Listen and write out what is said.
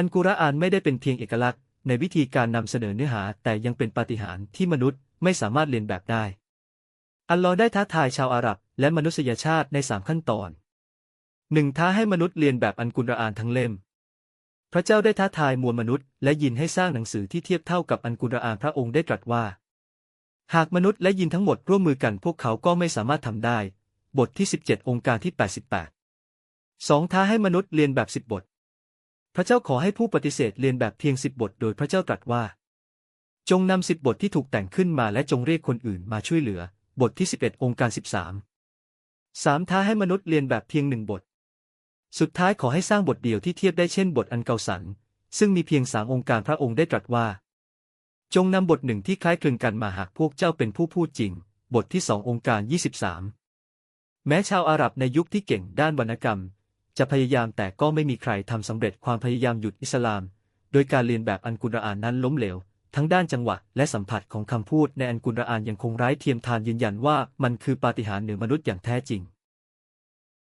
อันกุรอานไม่ได้เป็นเพียงเอกลักษณ์ ในวิธีการนำเสนอเนื้อหา แต่ยังเป็นปาฏิหาริย์ที่มนุษย์ไม่สามารถเรียนแบบได้ อัลลอฮ์ได้ท้าทายชาวอาหรับ และมนุษยชาติในสามขั้นตอนหนึ่งท้าให้มนุษย์เรียนแบบอันกุรอานทั้งเล่ม พระเจ้าได้ท้าทายมวลมนุษย์ และยินให้สร้างหนังสือที่เทียบเท่ากับอันกุรอานพระองค์ได้ตรัสว่า หากมนุษย์และยินทั้งหมดร่วมมือกันพวกเขาก็ไม่สามารถทำได้ บทที่ 17 องค์การที่ 88สองท้าให้มนุษย์เรียนแบบสิบบท พระเจ้าขอให้ผู้ปฏิเสธเรียนแบบเพียงสิบบทโดยพระเจ้าตรัสว่า จงนำสิบบทที่ถูกแต่งขึ้นมาและจงเรียกคนอื่นมาช่วยเหลือ บทที่11องค์การ13สามท้าให้มนุษย์เรียนแบบเพียงหนึ่งบท สุดท้ายขอให้สร้างบทเดียวที่เทียบได้เช่นบทอันเกาสัน ซึ่งมีเพียงสามองค์การพระองค์ได้ตรัสว่า จงนำบทหนึ่งที่คล้ายคลึงกันมาหากพวกเจ้าเป็นผู้พูดจริง บทที่สององค์การ23แม้ชาวอาหรับในยุคที่เก่งด้านวรรณกรรม จะพยายามแต่ก็ไม่มีใครทำสำเร็จความพยายามหยุดอิสลาม โดยการเรียนแบบอันกุรอานนั้นล้มเหลว ทั้งด้านจังหวะและสัมผัสของคำพูดในอันกุรอานยังคงไร้เทียมทานยืนยันว่ามันคือปาฏิหาริย์เหนือมนุษย์อย่างแท้จริง